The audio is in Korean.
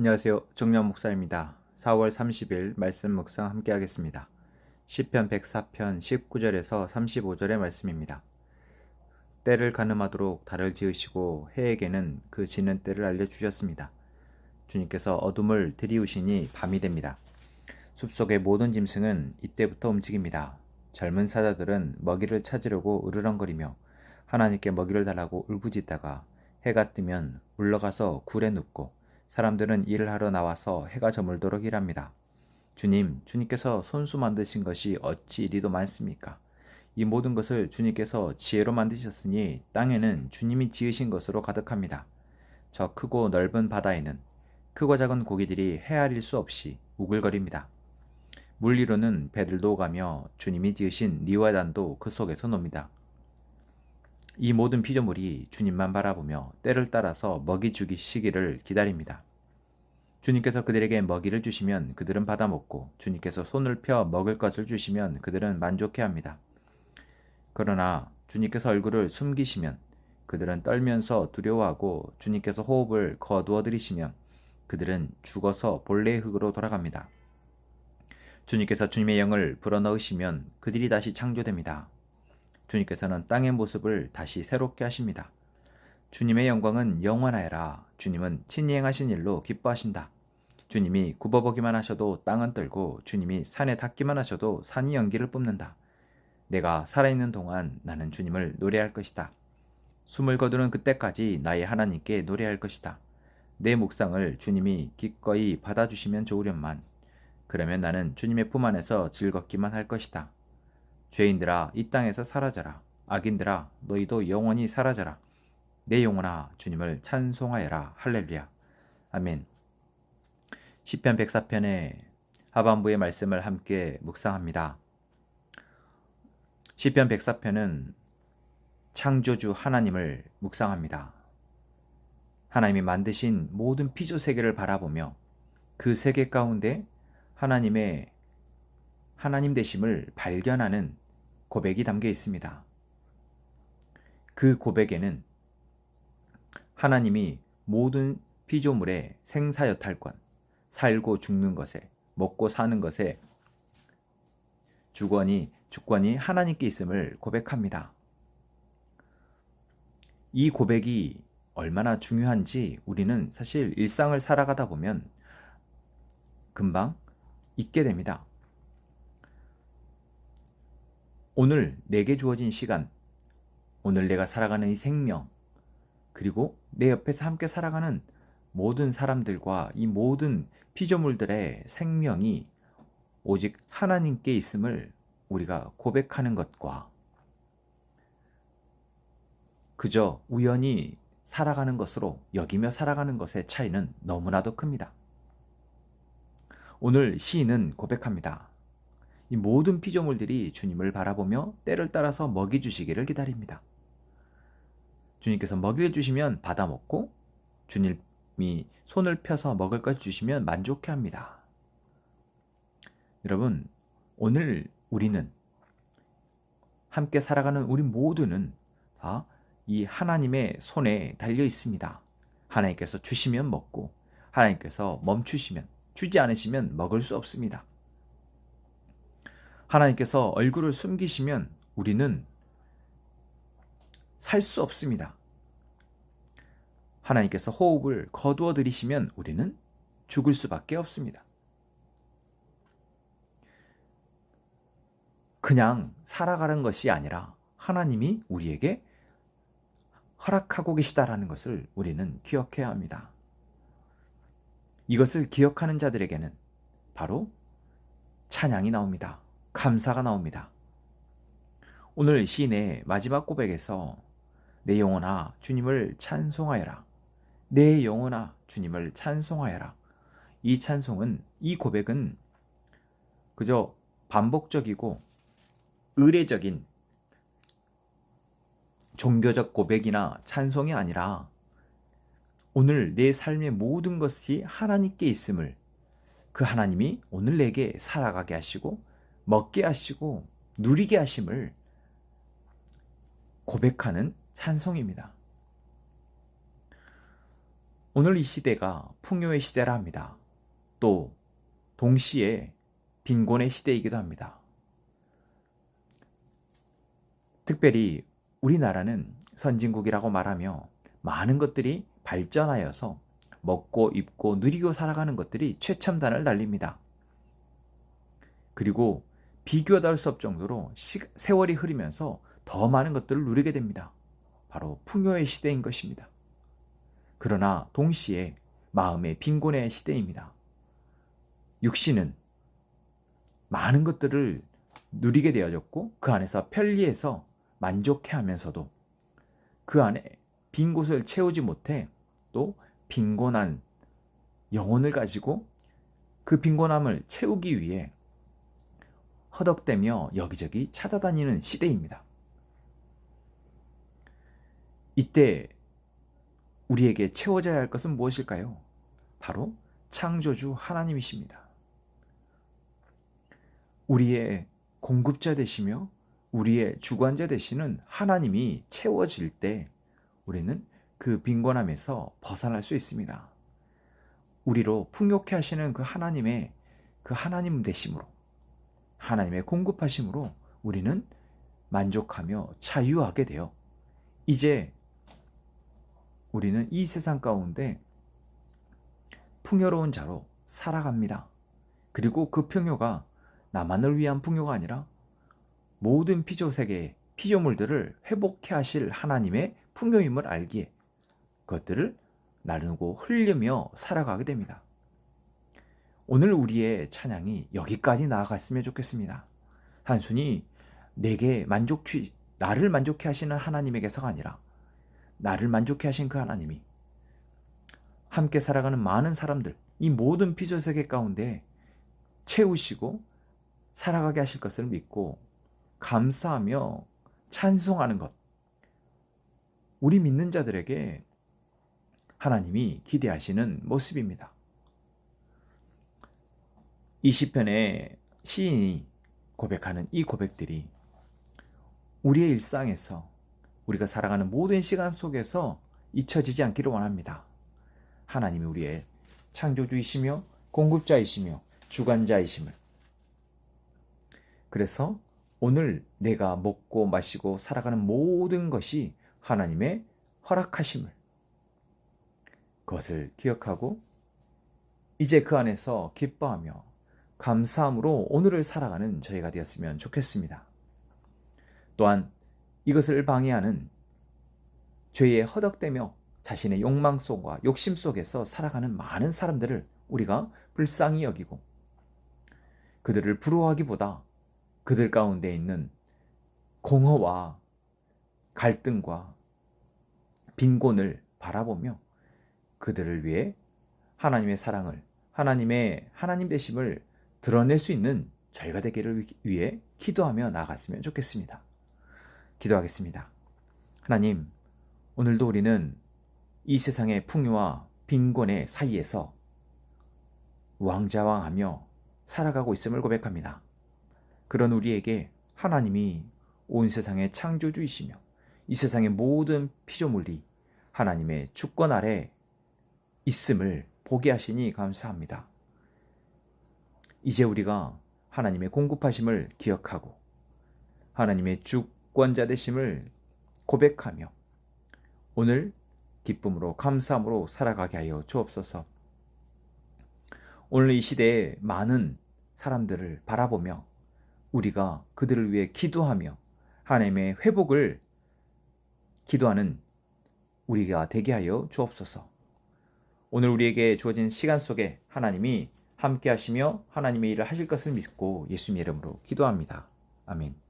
안녕하세요. 정년 목사입니다. 4월 30일 말씀 묵상 함께 하겠습니다. 시편 104편 19절에서 35절의 말씀입니다. 때를 가늠하도록 달을 지으시고 해에게는 그 지는 때를 알려 주셨습니다. 주님께서 어둠을 들이우시니 밤이 됩니다. 숲속의 모든 짐승은 이때부터 움직입니다. 젊은 사자들은 먹이를 찾으려고 으르렁거리며 하나님께 먹이를 달라고 울부짖다가 해가 뜨면 물러가서 굴에 눕고 사람들은 일을 하러 나와서 해가 저물도록 일합니다. 주님, 주님께서 손수 만드신 것이 어찌 이리도 많습니까? 이 모든 것을 주님께서 지혜로 만드셨으니 땅에는 주님이 지으신 것으로 가득합니다. 저 크고 넓은 바다에는 크고 작은 고기들이 헤아릴 수 없이 우글거립니다. 물 위로는 배들도 오가며 주님이 지으신 리와단도 그 속에서 놉니다. 이 모든 피조물이 주님만 바라보며 때를 따라서 먹이 주기 시기를 기다립니다. 주님께서 그들에게 먹이를 주시면 그들은 받아 먹고 주님께서 손을 펴 먹을 것을 주시면 그들은 만족해 합니다. 그러나 주님께서 얼굴을 숨기시면 그들은 떨면서 두려워하고 주님께서 호흡을 거두어 들이시면 그들은 죽어서 본래의 흙으로 돌아갑니다. 주님께서 주님의 영을 불어넣으시면 그들이 다시 창조됩니다. 주님께서는 땅의 모습을 다시 새롭게 하십니다. 주님의 영광은 영원하여라. 주님은 친히 행하신 일로 기뻐하신다. 주님이 굽어보기만 하셔도 땅은 떨고 주님이 산에 닿기만 하셔도 산이 연기를 뿜는다. 내가 살아있는 동안 나는 주님을 노래할 것이다. 숨을 거두는 그때까지 나의 하나님께 노래할 것이다. 내 묵상을 주님이 기꺼이 받아주시면 좋으련만 그러면 나는 주님의 품 안에서 즐겁기만 할 것이다. 죄인들아 이 땅에서 사라져라. 악인들아 너희도 영원히 사라져라. 내 영혼아 주님을 찬송하여라. 할렐루야. 아멘. 시편 104편의 하반부의 말씀을 함께 묵상합니다. 시편 104편은 창조주 하나님을 묵상합니다. 하나님이 만드신 모든 피조 세계를 바라보며 그 세계 가운데 하나님의 하나님 되심을 발견하는 고백이 담겨 있습니다. 그 고백에는 하나님이 모든 피조물의 생사여탈권, 살고 죽는 것에, 먹고 사는 것에 주권이, 주권이 하나님께 있음을 고백합니다. 이 고백이 얼마나 중요한지 우리는 사실 일상을 살아가다 보면 금방 잊게 됩니다. 오늘 내게 주어진 시간, 오늘 내가 살아가는 이 생명, 그리고 내 옆에서 함께 살아가는 모든 사람들과 이 모든 피조물들의 생명이 오직 하나님께 있음을 우리가 고백하는 것과 그저 우연히 살아가는 것으로 여기며 살아가는 것의 차이는 너무나도 큽니다. 오늘 시인은 고백합니다. 이 모든 피조물들이 주님을 바라보며 때를 따라서 먹이 주시기를 기다립니다. 주님께서 먹이를 주시면 받아 먹고 주님이 손을 펴서 먹을 것 주시면 만족해 합니다. 여러분, 오늘 우리는 함께 살아가는 우리 모두는 다 이 하나님의 손에 달려 있습니다. 하나님께서 주시면 먹고 하나님께서 멈추시면 주지 않으시면 먹을 수 없습니다. 하나님께서 얼굴을 숨기시면 우리는 살 수 없습니다. 하나님께서 호흡을 거두어 들이시면 우리는 죽을 수밖에 없습니다. 그냥 살아가는 것이 아니라 하나님이 우리에게 허락하고 계시다라는 것을 우리는 기억해야 합니다. 이것을 기억하는 자들에게는 바로 찬양이 나옵니다. 감사가 나옵니다. 오늘 시인의 마지막 고백에서 내 영혼아 주님을 찬송하여라. 내 영혼아 주님을 찬송하여라. 이 찬송은 이 고백은 그저 반복적이고 의례적인 종교적 고백이나 찬송이 아니라 오늘 내 삶의 모든 것이 하나님께 있음을 그 하나님이 오늘 내게 살아가게 하시고 먹게 하시고 누리게 하심을 고백하는 찬송입니다. 오늘 이 시대가 풍요의 시대라 합니다. 또 동시에 빈곤의 시대이기도 합니다. 특별히 우리나라는 선진국이라고 말하며 많은 것들이 발전하여서 먹고 입고 누리고 살아가는 것들이 최첨단을 달립니다. 그리고 비교도 할 수 없을 정도로 시, 세월이 흐르면서 더 많은 것들을 누리게 됩니다. 바로 풍요의 시대인 것입니다. 그러나 동시에 마음의 빈곤의 시대입니다. 육신은 많은 것들을 누리게 되어졌고 그 안에서 편리해서 만족해 하면서도 그 안에 빈 곳을 채우지 못해 또 빈곤한 영혼을 가지고 그 빈곤함을 채우기 위해 허덕대며 여기저기 찾아다니는 시대입니다. 이때 우리에게 채워져야 할 것은 무엇일까요? 바로 창조주 하나님이십니다. 우리의 공급자 되시며 우리의 주관자 되시는 하나님이 채워질 때 우리는 그 빈곤함에서 벗어날 수 있습니다. 우리로 풍요케 하시는 그 하나님의 그 하나님 되심으로 하나님의 공급하심으로 우리는 만족하며 자유하게 되어 이제 우리는 이 세상 가운데 풍요로운 자로 살아갑니다. 그리고 그 풍요가 나만을 위한 풍요가 아니라 모든 피조 세계의 피조물들을 회복해 하실 하나님의 풍요임을 알기에 그것들을 나누고 흘리며 살아가게 됩니다. 오늘 우리의 찬양이 여기까지 나아갔으면 좋겠습니다. 단순히 내게 만족히 나를 만족해 하시는 하나님에게서가 아니라 나를 만족해 하신 그 하나님이 함께 살아가는 많은 사람들 이 모든 피조 세계 가운데 채우시고 살아가게 하실 것을 믿고 감사하며 찬송하는 것. 우리 믿는 자들에게 하나님이 기대하시는 모습입니다. 이 시편의 시인이 고백하는 이 고백들이 우리의 일상에서 우리가 살아가는 모든 시간 속에서 잊혀지지 않기를 원합니다. 하나님이 우리의 창조주이시며 공급자이시며 주관자이심을 그래서 오늘 내가 먹고 마시고 살아가는 모든 것이 하나님의 허락하심을 그것을 기억하고 이제 그 안에서 기뻐하며 감사함으로 오늘을 살아가는 저희가 되었으면 좋겠습니다. 또한 이것을 방해하는 죄에 허덕대며 자신의 욕망 속과 욕심 속에서 살아가는 많은 사람들을 우리가 불쌍히 여기고 그들을 부러워하기보다 그들 가운데 있는 공허와 갈등과 빈곤을 바라보며 그들을 위해 하나님의 사랑을 하나님의 하나님 되심을 드러낼 수 있는 저희가 되기를 위해 기도하며 나갔으면 좋겠습니다. 기도하겠습니다. 하나님, 오늘도 우리는 이 세상의 풍요와 빈곤의 사이에서 왕자왕하며 살아가고 있음을 고백합니다. 그런 우리에게 하나님이 온 세상의 창조주이시며 이 세상의 모든 피조물이 하나님의 주권 아래 있음을 보게 하시니 감사합니다. 이제 우리가 하나님의 공급하심을 기억하고 하나님의 주 권자 되심을 고백하며 오늘 기쁨으로 감사함으로 살아가게 하여 주옵소서. 오늘 이 시대에 많은 사람들을 바라보며 우리가 그들을 위해 기도하며 하나님의 회복을 기도하는 우리가 되게 하여 주옵소서. 오늘 우리에게 주어진 시간 속에 하나님이 함께 하시며 하나님의 일을 하실 것을 믿고 예수님 이름으로 기도합니다. 아멘.